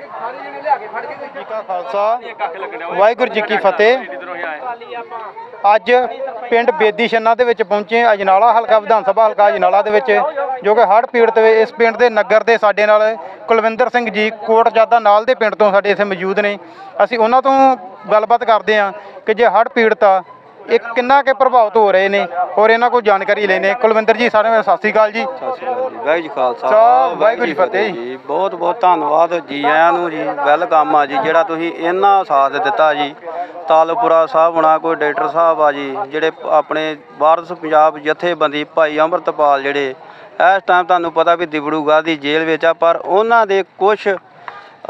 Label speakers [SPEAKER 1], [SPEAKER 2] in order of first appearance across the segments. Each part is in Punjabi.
[SPEAKER 1] ਜੀ ਕਾ ਖਾਲਸਾ। ਵਾਹਿਗੁਰੂ ਜੀ ਕੀ ਫਤਿਹ। ਅੱਜ ਪਿੰਡ ਬੇਦੀ ਛੰਨਾ ਦੇ ਵਿੱਚ ਪਹੁੰਚੇ ਅਜਨਾਲਾ ਹਲਕਾ ਵਿਧਾਨ ਸਭਾ ਹਲਕਾ ਅਜਨਾਲਾ ਦੇ ਵਿੱਚ ਜੋ ਕਿ ਹੜ੍ਹ ਪੀੜਤ ਵੇ ਇਸ ਪਿੰਡ ਦੇ ਨਗਰ ਦੇ ਸਾਡੇ ਨਾਲ ਕੁਲਵਿੰਦਰ ਸਿੰਘ ਜੀ ਕੋਟ ਜਾਦਾ ਨਾਲ ਦੇ ਪਿੰਡ ਤੋਂ ਸਾਡੇ ਇੱਥੇ ਮੌਜੂਦ ਨੇ। ਅਸੀਂ ਉਹਨਾਂ ਤੋਂ ਗੱਲਬਾਤ ਕਰਦੇ ਹਾਂ ਕਿ ਜੇ ਹੜ੍ਹ ਪੀੜਤ ਆ ਇਹ ਕਿੰਨਾ ਕੇ ਪ੍ਰਭਾਵਿਤ ਹੋ ਰਹੇ ਨੇ ਔਰ ਇਹਨਾਂ ਕੋਲ ਜਾਣਕਾਰੀ ਲੈਣੇ ਕੁਲਵਿੰਦਰ ਜੀ ਸਾਰਿਆਂ ਨੂੰ ਸਤਿ ਸ੍ਰੀ ਅਕਾਲ ਜੀ।
[SPEAKER 2] ਸਤਿ ਸ਼੍ਰੀ ਅਕਾਲ ਜੀ ਵਾਹਿਗੁਰੂ ਜੀ ਖਾਲਸਾ।
[SPEAKER 1] ਵਾਹਿਗੁਰੂ ਜੀ ਫਤਿਹ
[SPEAKER 2] ਜੀ। ਬਹੁਤ ਬਹੁਤ ਧੰਨਵਾਦ ਜੀ ਆਇਆਂ ਨੂੰ ਜੀ ਵੈਲਕਮ ਆ ਜੀ ਜਿਹੜਾ ਤੁਸੀਂ ਇੰਨਾ ਸਾਥ ਦਿੱਤਾ ਜੀ। ਤਾਲਪੁਰਾ ਸਾਹਿਬ ਹੋਣਾ ਕੋਈ ਡਾਕਟਰ ਸਾਹਿਬ ਆ ਜੀ ਜਿਹੜੇ ਆਪਣੇ ਵਾਰਸ ਪੰਜਾਬ ਜਥੇਬੰਦੀ ਭਾਈ ਅੰਮ੍ਰਿਤਪਾਲ ਜਿਹੜੇ ਇਸ ਟਾਈਮ ਤੁਹਾਨੂੰ ਪਤਾ ਵੀ ਦਿਬੜੂਗਾ ਦੀ ਜੇਲ੍ਹ ਵਿੱਚ ਆ ਪਰ ਉਹਨਾਂ ਦੇ ਕੁਝ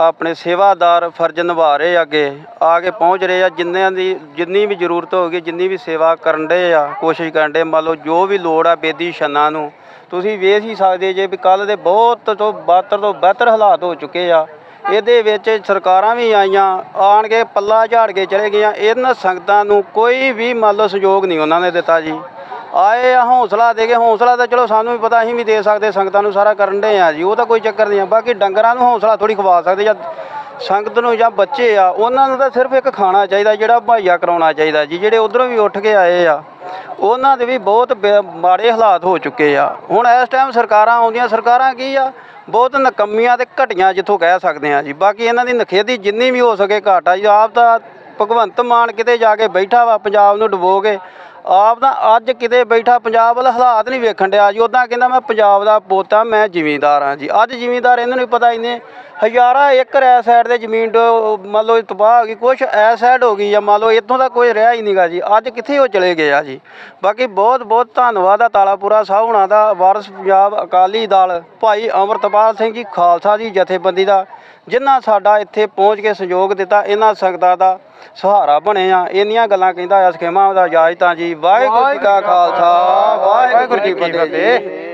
[SPEAKER 2] ਆਪਣੇ ਸੇਵਾਦਾਰ ਫਰਜ਼ ਨਿਭਾ ਰਹੇ ਆ ਅੱਗੇ, ਆ ਕੇ ਪਹੁੰਚ ਰਹੇ ਆ। ਜਿੰਨਿਆਂ ਦੀ, ਜਿੰਨੀ ਵੀ ਜ਼ਰੂਰਤ ਹੋਗੀ ਜਿੰਨੀ ਵੀ ਸੇਵਾ ਕਰਨ ਦੇ ਆ, ਕੋਸ਼ਿਸ਼ ਕਰਨ ਦੇ, ਮੰਨ ਲਓ ਜੋ ਵੀ ਲੋੜ ਆ ਬੇਦੀ ਛੰਨਾ ਨੂੰ, ਤੁਸੀਂ ਵੇਖ ਹੀ ਸਕਦੇ ਜੇ ਵੀ ਕੱਲ ਦੇ ਬਹੁਤ ਤੋਂ ਬਿਹਤਰ ਤੋਂ ਬਿਹਤਰ ਹਾਲਾਤ ਹੋ ਚੁੱਕੇ ਆ। ਇਹਦੇ ਵਿੱਚ ਸਰਕਾਰਾਂ ਵੀ ਆਈਆਂ, ਆਣ ਕੇ ਪੱਲਾ ਝਾੜ ਕੇ ਚਲੇ ਗਈਆਂ। ਇਹਨਾਂ ਸੰਗਤਾਂ ਨੂੰ ਕੋਈ ਵੀ ਮੰਨ ਲਓ ਸਹਿਯੋਗ ਨਹੀਂ ਉਹਨਾਂ ਨੇ ਦਿੱਤਾ ਜੀ। ਆਏ ਆ ਹੌਸਲਾ ਦੇ ਕੇ, ਹੌਸਲਾ ਤਾਂ ਚਲੋ ਸਾਨੂੰ ਵੀ ਪਤਾ, ਅਸੀਂ ਵੀ ਦੇ ਸਕਦੇ, ਸੰਗਤਾਂ ਨੂੰ ਸਾਰਾ ਕਰਨ ਦੇ ਆ ਜੀ, ਉਹ ਤਾਂ ਕੋਈ ਚੱਕਰ ਨਹੀਂ ਆ। ਬਾਕੀ ਡੰਗਰਾਂ ਨੂੰ ਹੌਸਲਾ ਥੋੜੀ ਖਵਾ ਸਕਦੇ ਜਾਂ ਸੰਗਤ ਨੂੰ ਜਾਂ ਬੱਚੇ ਆ, ਉਹਨਾਂ ਨੂੰ ਤਾਂ ਸਿਰਫ ਇੱਕ ਖਾਣਾ ਚਾਹੀਦਾ, ਜਿਹੜਾ ਮੁਹੱਈਆ ਕਰਾਉਣਾ ਚਾਹੀਦਾ ਜੀ, ਜਿਹੜੇ ਉਧਰੋਂ ਵੀ ਉੱਠ ਕੇ ਆਏ ਆ, ਉਹਨਾਂ ਦੇ ਵੀ ਬਹੁਤ ਬੇ- ਮਾੜੇ ਹਾਲਾਤ ਹੋ ਚੁੱਕੇ ਆ। ਹੁਣ ਇਸ ਟਾਈਮ ਸਰਕਾਰਾਂ ਆਉਂਦੀਆਂ, ਸਰਕਾਰਾਂ ਕੀ ਆ? ਬਹੁਤ ਨਕੰਮੀਆਂ ਤੇ ਘਟੀਆਂ ਜਿੱਥੋਂ ਕਹਿ ਸਕਦੇ ਆ ਜੀ। ਬਾਕੀ ਇਹਨਾਂ ਦੀ ਨਖੇਦੀ ਜਿੰਨੀ ਵੀ ਹੋ ਸਕੇ ਘਾਟਾ ਜੀ, ਆਪ ਤਾਂ ਭਗਵੰਤ ਮਾਨ ਕਿਤੇ ਜਾ ਕੇ ਬੈਠਾ ਵਾ, ਪੰਜਾਬ ਨੂੰ ਡੁਬੋ ਕੇ ਆਪ ਤਾਂ ਅੱਜ ਕਿਤੇ ਬੈਠਾ ਪੰਜਾਬ ਵਾਲਾ ਹਾਲਾਤ ਨਹੀਂ ਵੇਖਣ ਡਿਆ ਜੀ। ਉਦਾਂ ਕਹਿੰਦਾ ਮੈਂ ਪੰਜਾਬ ਦਾ ਪੋਤਾ, ਮੈਂ ਜ਼ਿਮੀਂਦਾਰ ਹਾਂ ਜੀ। ਅੱਜ ਜ਼ਿਮੀਂਦਾਰ ਇਹਨਾਂ ਨੂੰ ਪਤਾ ਇਹਨੇ ਹਜ਼ਾਰਾਂ ਏਕੜ ਐ ਸਾਈਡ ਦੇ ਜ਼ਮੀਨ ਤੋਂ, ਮੰਨ ਲਓ ਤਬਾਹ ਹੋ ਗਈ, ਕੁਛ ਐ ਸਾਈਡ ਹੋ ਗਈ ਆ ਮੰਨ ਲਓ ਇੱਥੋਂ ਦਾ ਕੋਈ ਰਿਹਾ ਹੀ ਨਹੀਂਗਾ ਜੀ। ਅੱਜ ਕਿੱਥੇ ਉਹ ਚਲੇ ਗਏ ਆ ਜੀ? ਬਾਕੀ ਬਹੁਤ ਬਹੁਤ ਧੰਨਵਾਦ ਆ ਤਾਲਾਪੁਰਾ ਸਾਹਿਬ ਹੁਣਾਂ ਦਾ, ਵਾਰਸ ਪੰਜਾਬ ਅਕਾਲੀ ਦਲ, ਭਾਈ ਅਮਰਤਪਾਲ ਸਿੰਘ ਜੀ ਖਾਲਸਾ ਜੀ ਜਥੇਬੰਦੀ ਦਾ, ਜਿਨ੍ਹਾਂ ਸਾਡਾ ਇੱਥੇ ਪਹੁੰਚ ਕੇ ਸਹਿਯੋਗ ਦਿੱਤਾ, ਇਹਨਾਂ ਸੰਗਤਾਂ ਦਾ ਸਹਾਰਾ ਬਣੇ ਆ ਇੰਨੀਆਂ ਗੱਲਾਂ ਕਹਿੰਦਾ ਆ ਸਕੇਮਾਂ ਦਾ ਇਜਾਜ਼ਤਾਂ ਜੀ। ਵਾਹਿਗੁਰੂ ਜੀ ਕਾ ਖਾਲਸਾ, ਵਾਹਿਗੁਰੂ ਜੀ ਕੀ ਫਤਿਹ।